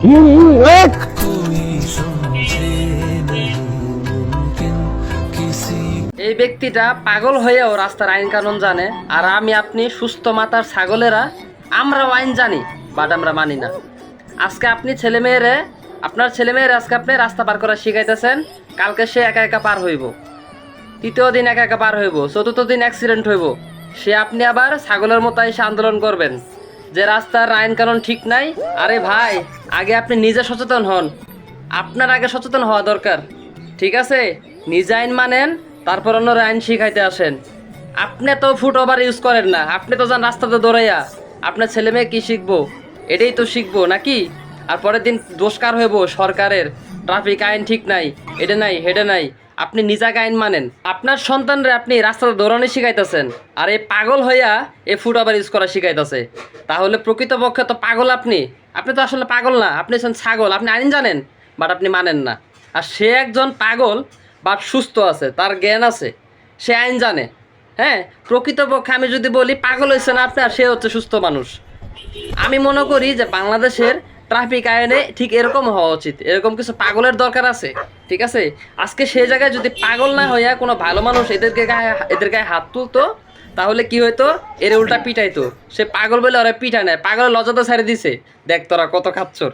এই ব্যক্তিটা পাগল হয়েও রাস্তার আইন কানুন জানে, আর আমি আপনি সুস্থ মাতার ছাগলেরা, আমরাও আইন জানি, বাট আমরা মানি না। আজকে আপনি ছেলে মেয়েরে, আপনার ছেলে মেয়ের আজকে আপনি রাস্তা পার করা শিখাইতেছেন, কালকে সে একা একা পার হইব। তৃতীয় দিন একা একা পার হইব, চতুর্থ দিন অ্যাক্সিডেন্ট হইব। সে আপনি আবার ছাগলের মতো এসে আন্দোলন করবেন। যে রাস্তার আইন কানুন ঠিক নাই, আরে ভাই, আগে আপনি নিজে সচেতন হন। আপনার আগে সচেতন হওয়া দরকার। ঠিক আছে? নিজে আইন মানেন, তারপর অন্য আইন শিখাইতে আসেন। আপনি তো ফুট ওভার ইউজ করেন না, আপনি তো যান রাস্তাতে দৌড়াইয়া। আপনার ছেলে মেয়ে কী শিখব? এটাই তো শিখব, নাকি? আর পরের দিন দোষকার হইব সরকারের। ট্রাফিক আইন ঠিক নাই, এটা নাই হেডে নাই। আপনি নিজাকে আইন মানেন। আপনার সন্তানরা আপনি রাস্তাতে দৌড়ানো শিখাইতেছেন। আর এই পাগল হইয়া এই ফুট ওভার ইউজ করা শিখাইতেছে। তাহলে প্রকৃতপক্ষে তো পাগল আপনি। আপনি তো আসলে পাগল না। আপনি হচ্ছেন ছাগল। আপনি আইন জানেন বাট আপনি মানেন না। আর সে একজন পাগল বাট সুস্থ আছে, তার জ্ঞান আছে। সে আইন জানে। হ্যাঁ? প্রকৃতপক্ষে আমি যদি বলি পাগল হয়েছে না আপনি, আর সে হচ্ছে সুস্থ মানুষ। আমি মনে করি যে বাংলাদেশের ট্রাফিক আইনে ঠিক এরকম হওয়া উচিত। এরকম কিছু পাগলের দরকার আছে, ঠিক আছে? আজকে সেই জায়গায় যদি পাগল না হইয়া কোনো ভালো মানুষ এদেরকে গায়ে এদের গায়ে হাত তুলতো, তাহলে কি হইতো? এর উল্টা পিটাইতো। সে পাগল বলে ওরা পিঠা নেয় পাগলের লজ্জা তো ছেড়ে দিছে। দেখ তোরা কত খাচ্ছর।